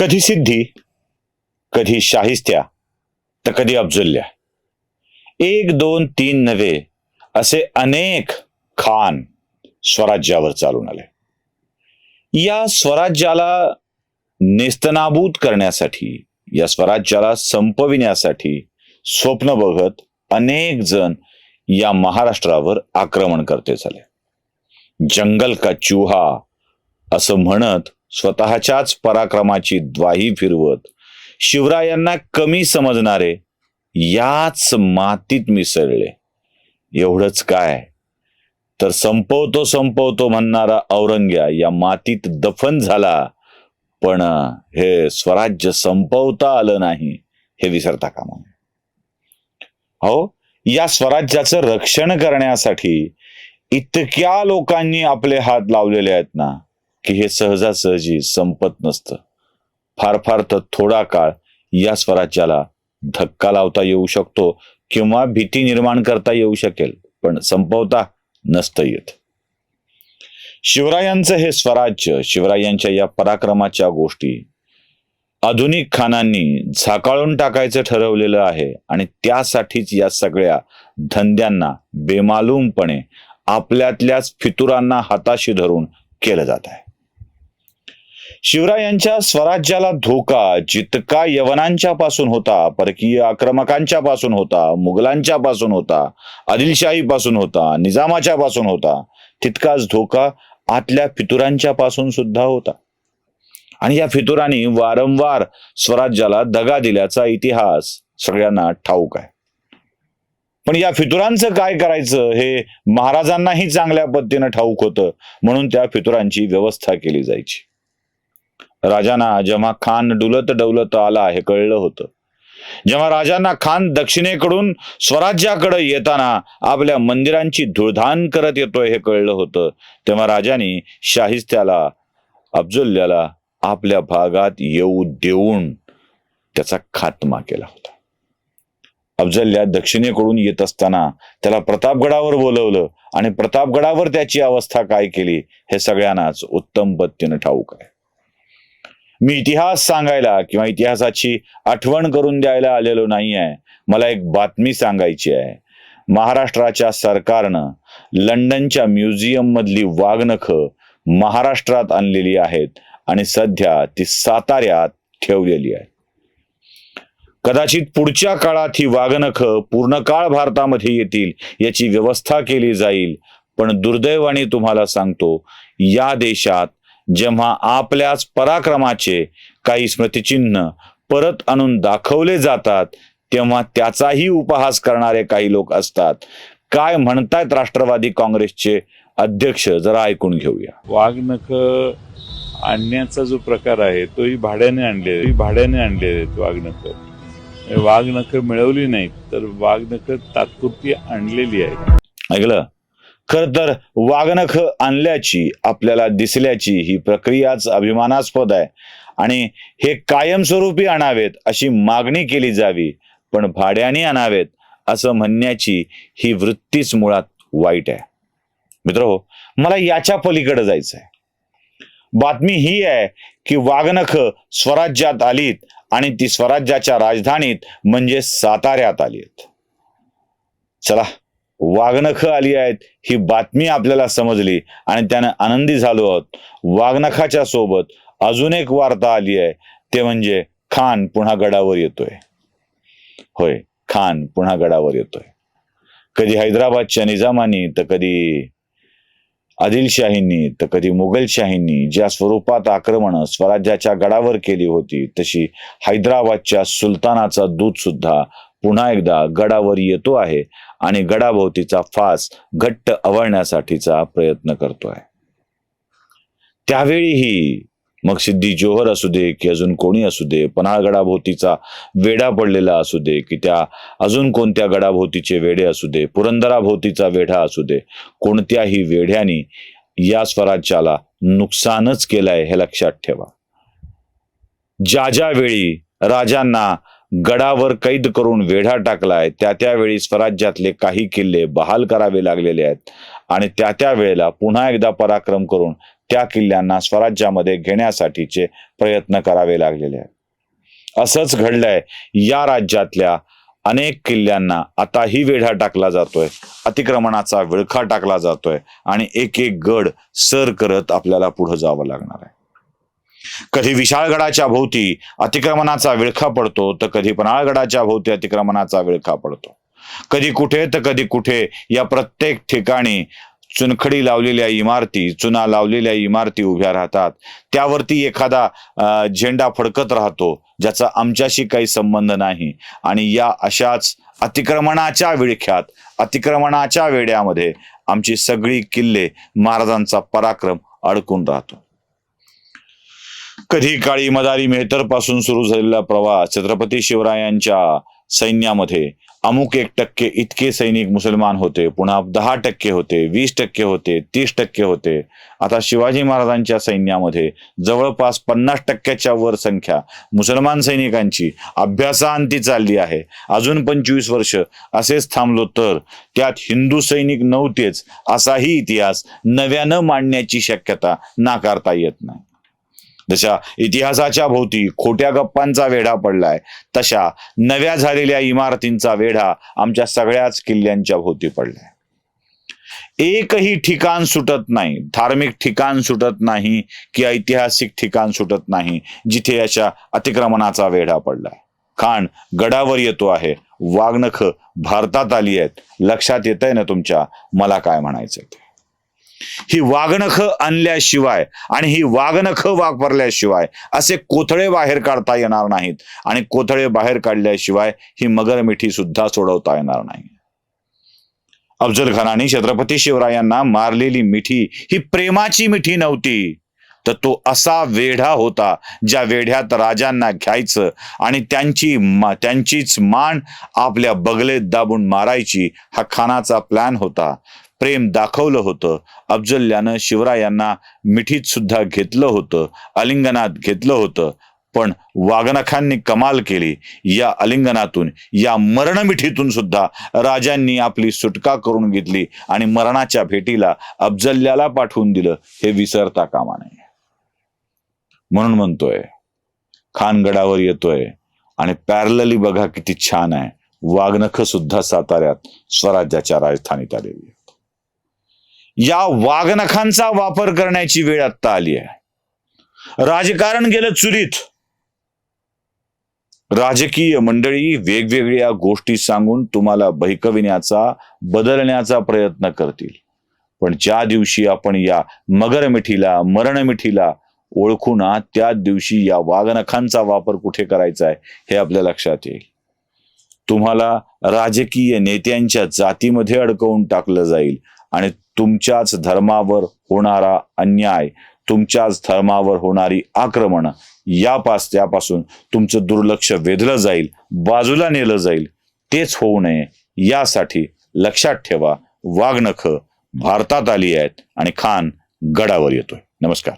कधी सिद्धी कधी शाहिस्त्या तर कधी अफजुल्ल्या एक दोन तीन नव्हे असे अनेक खान स्वराज्यावर चालून आले. या स्वराज्याला नेस्तनाबूत करण्यासाठी या स्वराज्याला संपविण्यासाठी स्वप्न बघत अनेक जण या महाराष्ट्रावर आक्रमण करते झाले. जंगल का चूहा असं म्हणत स्वतःच्याच पराक्रमाची द्वाही फिरवत शिवरायांना कमी समजणारे याच मातीत मिसळले. एवढंच काय? तर संपवतो संपवतो म्हणणारा औरंग्या या मातीत दफन झाला. पण हे स्वराज्य संपवता आलं नाही हे विसरता कामा नये. हो या स्वराज्याचं रक्षण करण्यासाठी इतक्या लोकांनी आपले हात लावलेले आहेत ना? की हे सहजासहजी संपत नसतं. फार फार तर थोडा काळ या स्वराज्याला धक्का लावता येऊ शकतो किंवा भीती निर्माण करता येऊ शकेल पण संपवता नसतं येत. शिवरायांचं हे स्वराज्य शिवरायांच्या या पराक्रमाच्या गोष्टी आधुनिक खानांनी झाकाळून टाकायचं ठरवलेलं आहे आणि त्यासाठीच या सगळ्या धंद्यांना बेमालूमपणे आपल्यातल्याच फितुरांना हाताशी धरून केलं जात आहे. शिवरायांच्या स्वराज्याला धोका जितका यवनांच्या पासून होता परकीय आक्रमकांच्या पासून होता मुघलांच्या पासून होता आदिलशाही पासून होता निजामाच्या पासून होता तितकाच धोका आतल्या फितुरांच्या पासून सुद्धा होता. आणि या फितुरांनी वारंवार स्वराज्याला दगा दिल्याचा इतिहास सगळ्यांना ठाऊक आहे. पण या फितुरांचं काय करायचं? हे महाराजांनाही चांगल्या पद्धतीनं ठाऊक होतं म्हणून त्या फितुरांची व्यवस्था केली जायची. राजांना जेव्हा खान डुलत डौलत आला हे कळलं होतं. जेव्हा राजांना खान दक्षिणेकडून स्वराज्याकडे येताना आपल्या मंदिरांची धुळधान करत येतोय हे कळलं होतं तेव्हा राजाने शाहिस्त्याला अफजुल्ल्याला आपल्या भागात येऊ देऊन त्याचा खात्मा केला होता. अफजल्या दक्षिणेकडून येत असताना त्याला प्रतापगडावर बोलवलं आणि प्रतापगडावर त्याची अवस्था काय केली हे सगळ्यांनाच उत्तम पद्धतीनं ठाऊक आहे. मी इतिहास सांगायला किंवा इतिहासाची आठवण करून द्यायला आलेलो नाही आहे मला एक बातमी सांगायची आहे. महाराष्ट्राच्या सरकारनं लंडनच्या म्युझियम मधली वाघनख महाराष्ट्रात आणलेली आहेत आणि सध्या ती साताऱ्यात ठेवलेली आहे कदाचित पुढच्या काळात ही वाघनखं पूर्ण काळ भारतामध्ये येतील याची व्यवस्था केली जाईल पण दुर्दैवाने तुम्हाला सांगतो या देशात जेव्हा आपल्याच पराक्रमाचे काही स्मृतिचिन्ह परत आणून दाखवले जातात तेव्हा त्याचाही उपहास करणारे काही लोक असतात. काय म्हणतायत राष्ट्रवादी काँग्रेसचे अध्यक्ष? जरा ऐकून घेऊया. वाघनख आणण्याचा जो प्रकार आहे तोही भाड्याने आणले भाड्याने आणलेले आहेत वाघनख वाघनख मिळवली नाहीत तर वाघनख तात्पुरती आणलेली आहेत ऐकलं? खर तर वागणख आणल्याची आपल्याला दिसल्याची ही प्रक्रियाच अभिमानास्पद आहे. आणि हे कायमस्वरूपी आणावेत अशी मागणी केली जावी पण भाड्याने आणावेत असं म्हणण्याची ही वृत्तीच मुळात वाईट आहे. मित्र हो, मला याच्या पलीकडे जायचं आहे बातमी ही आहे की वागणख स्वराज्यात आलीत आणि ती स्वराज्याच्या राजधानीत म्हणजे साताऱ्यात आलीत. चला वाघनख आली आहेत ही बातमी आपल्याला समजली आणि त्यानं आनंदी झालो आहोत. वाघनखाच्या सोबत अजून एक वार्ता आली आहे ते म्हणजे खान पुन्हा गडावर येतोय. होय खान पुन्हा गडावर येतोय. कधी हैदराबादच्या निजामानी तर कधी आदिलशाहींनी तर कधी मुघलशाहींनी ज्या स्वरूपात आक्रमण स्वराज्याच्या गडावर केली होती तशी हैदराबादच्या सुलतानाचा दूत सुद्धा पुन्हा एकदा गडावर येतो आहे आणि गडाभोवतीचा फास घट्ट आवळण्यासाठीचा प्रयत्न करतोय त्यावेळीही मग सिद्धी जोहर असू दे की अजून कोणी असू दे पन्हाळ गडाभोवतीचा वेढा पडलेला असू दे की त्या अजून कोणत्या गडाभोवतीचे वेढे असू दे पुरंदराभोवतीचा वेढा असू दे कोणत्याही वेढ्यानी या स्वराज्याला नुकसानच केलंय हे लक्षात ठेवा. ज्या ज्या वेळी राजांना गडावर कैद करून वेढा टाकलाय. त्या त्यावेळी स्वराज्यातले काही किल्ले बहाल करावे लागलेले आहेत. आणि त्या त्या वेळेला पुन्हा एकदा पराक्रम करून त्या किल्ल्यांना स्वराज्यामध्ये घेण्यासाठीचे प्रयत्न करावे लागलेले आहेत. असंच घडलंय. या राज्यातल्या अनेक किल्ल्यांना आताही वेढा टाकला जातोय. अतिक्रमणाचा विळखा टाकला जातोय. आणि एक एक गड सर करत आपल्याला पुढे जावं लागणार आहे. कधी विशाळगडाच्या भोवती अतिक्रमणाचा विळखा पडतो तर कधी पन्हाळगडाच्या भोवती अतिक्रमणाचा विळखा पडतो. कधी कुठे तर कधी कुठे या प्रत्येक ठिकाणी चुनखडी लावलेल्या इमारती चुना लावलेल्या इमारती उभ्या राहतात. त्यावरती एखादा झेंडा फडकत राहतो ज्याचा आमच्याशी काही संबंध नाही. आणि या अशाच अतिक्रमणाच्या विळख्यात अतिक्रमणाच्या वेड्यामध्ये आमची सगळी किल्ले महाराजांचा पराक्रम अडकून राहतो. कधी काळी मदारी मेहतरपासून सुरू झालेला प्रवास छत्रपती शिवरायांच्या सैन्यामध्ये अमुक एक टक्के इतके सैनिक मुसलमान होते पुन्हा दहा टक्के होते वीस टक्के होते तीस टक्के होते. आता शिवाजी महाराजांच्या सैन्यामध्ये जवळपास पन्नास टक्क्याच्या वर संख्या मुसलमान सैनिकांची अभ्यासांती चालली आहे. अजून पंचवीस वर्ष असेच थांबलो तर त्यात हिंदू सैनिक नव्हतेच असाही इतिहास नव्यानं मांडण्याची शक्यता नाकारता येत नाही. जशा इतिहासाच्या भोवती खोट्या गप्पांचा वेढा पडलाय तशा नव्या झालेल्या इमारतींचा वेढा आमच्या सगळ्याच किल्ल्यांच्या भोवती पडलाय. एकही ठिकाण सुटत नाही धार्मिक ठिकाण सुटत नाही की ऐतिहासिक ठिकाण सुटत नाही जिथे अशा अतिक्रमणाचा वेढा पडलाय. खाण गडावर येतो आहे वाघनख भारतात आली आहेत लक्षात येत आहे ना तुमच्या मला काय म्हणायचं ते? ही वागणख आणल्याशिवाय आणि ही वागणख वापरल्याशिवाय असे कोथळे बाहेर काढता येणार नाहीत. आणि कोथळे बाहेर काढल्याशिवाय ही मगर मिठी सुद्धा सोडवता येणार नाही. अफजल खानाने छत्रपती शिवरायांना मारलेली मिठी ही प्रेमाची मिठी नव्हती. तर तो असा वेढा होता ज्या वेढ्यात राजांना घ्यायचं आणि त्यांची मा- त्यांचीच मान आपल्या बगलेत दाबून मारायची हा खानाचा प्लॅन होता. प्रेम दाखवलं होतं. अफजल्यानं शिवरायांना मिठीत सुद्धा घेतलं होतं. अलिंगनात घेतलं होतं. पण वागनखांनी कमाल केली. या अलिंगनातून या मरणमिठीतून सुद्धा राजांनी आपली सुटका करून घेतली आणि मरणाच्या भेटीला अफजल्याला पाठवून दिलं. हे विसरता कामा नये. म्हणून म्हणतोय खानगडावर येतोय आणि पॅरलली बघा किती छान आहे. वाघनख सुद्धा साताऱ्यात स्वराज्याच्या राजधानीत आलेली आहे. या वाघनखांचा वापर करण्याची वेळ आत्ता आली आहे. राजकारण गेलं चुरीत. राजकीय मंडळी वेगवेगळ्या गोष्टी सांगून तुम्हाला बहिकविण्याचा बदलण्याचा प्रयत्न करतील. पण ज्या दिवशी आपण या मगर मिठीला मरण मिठीला ओळखू ना त्या दिवशी या वाघनखांचा वापर कुठे करायचा आहे हे आपल्या लक्षात येईल. तुम्हाला राजकीय नेत्यांच्या जातीमध्ये अडकवून टाकलं जाईल आणि तुमच्याच धर्मावर होणारा अन्याय तुमच्याच धर्मावर होणारी आक्रमण यापास त्यापासून तुमचं दुर्लक्ष वेधलं जाईल बाजूला नेलं जाईल तेच होऊ नये यासाठी लक्षात ठेवा वाघनख भारतात आली आहेत आणि खान गडावर येतोय. नमस्कार.